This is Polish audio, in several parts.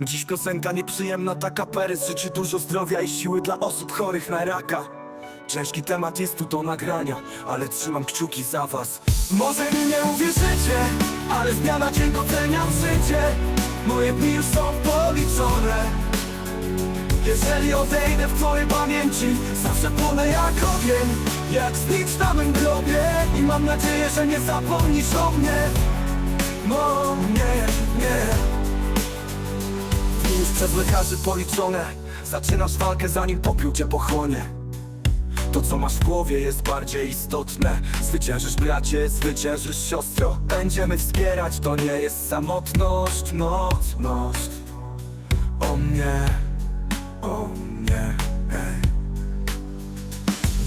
Dziś piosenka nieprzyjemna, taka perys Życzy dużo zdrowia i siły dla osób chorych na raka? Ciężki temat jest tu do nagrania, ale trzymam kciuki za was. Może mi nie uwierzycie, ale z dnia na dzień doceniam życie. Moje dni już są policzone. Jeżeli odejdę w twojej pamięci Zawsze płonę jak ogień. Jak znicz na mym grobie I mam nadzieję, że nie zapomnisz o mnie przez lekarzy policzone. Zaczynasz walkę zanim popiół cię pochłonie. To co masz w głowie jest bardziej istotne. Zwyciężysz bracie, zwyciężysz siostro. Będziemy wspierać, to nie jest samotność Noc, noc O mnie, o mnie ej.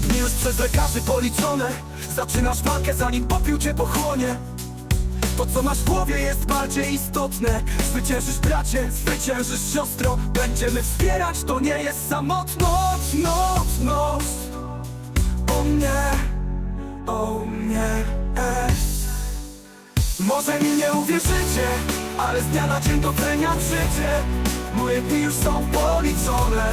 Dni już przez lekarzy policzone. Zaczynasz walkę zanim popiół cię pochłonie to co masz w głowie jest bardziej istotne. Zwyciężysz bracie, zwyciężysz siostro. Będziemy wspierać, to nie jest samotność. Noc, noc. O mnie, o mnie ej. Może mi nie uwierzycie Ale z dnia na dzień doceniam życie. Moje dni już są policzone.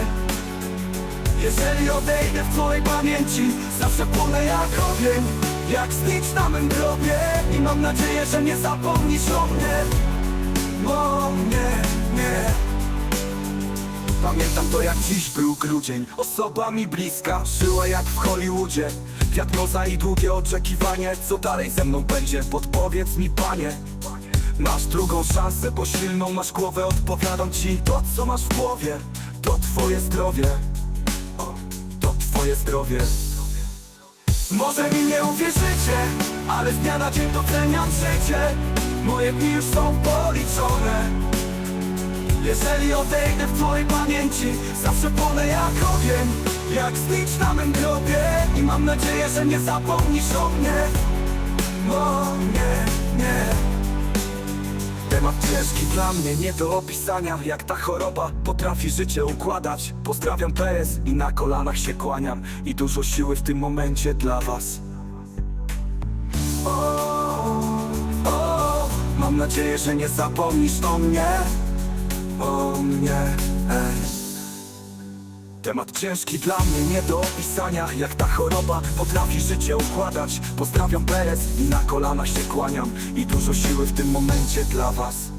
Jeżeli odejdę w twojej pamięci Zawsze płonę jak ogień Jak znicz na mym grobie I mam nadzieję, że nie zapomnisz o mnie Bo nie, nie. Pamiętam to jak dziś był grudzień Osoba mi bliska, żyła jak w Hollywoodzie. Diagnoza i długie oczekiwanie Co dalej ze mną będzie? Podpowiedz mi panie. Masz drugą szansę, bo silną masz głowę Odpowiadam ci to co masz w głowie To twoje zdrowie. O, to twoje zdrowie Może mi nie uwierzycie, ale z dnia na dzień doceniam życie. Moje dni już są policzone. Jeżeli odejdę w twojej pamięci Zawsze płonę jak ogień. Jak znicz na mym grobie I mam nadzieję, że nie zapomnisz o mnie. No nie, nie Temat ciężki. Dla mnie, nie do opisania Jak ta choroba potrafi życie układać. Pozdrawiam PS i na kolanach się kłaniam. I dużo siły w tym momencie dla was. O, o, Mam nadzieję, że nie zapomnisz o mnie. O mnie, ej Temat ciężki dla mnie, nie do opisania. Jak ta choroba potrafi życie układać. Pozdrawiam PS i na kolanach się kłaniam. I dużo siły w tym momencie dla was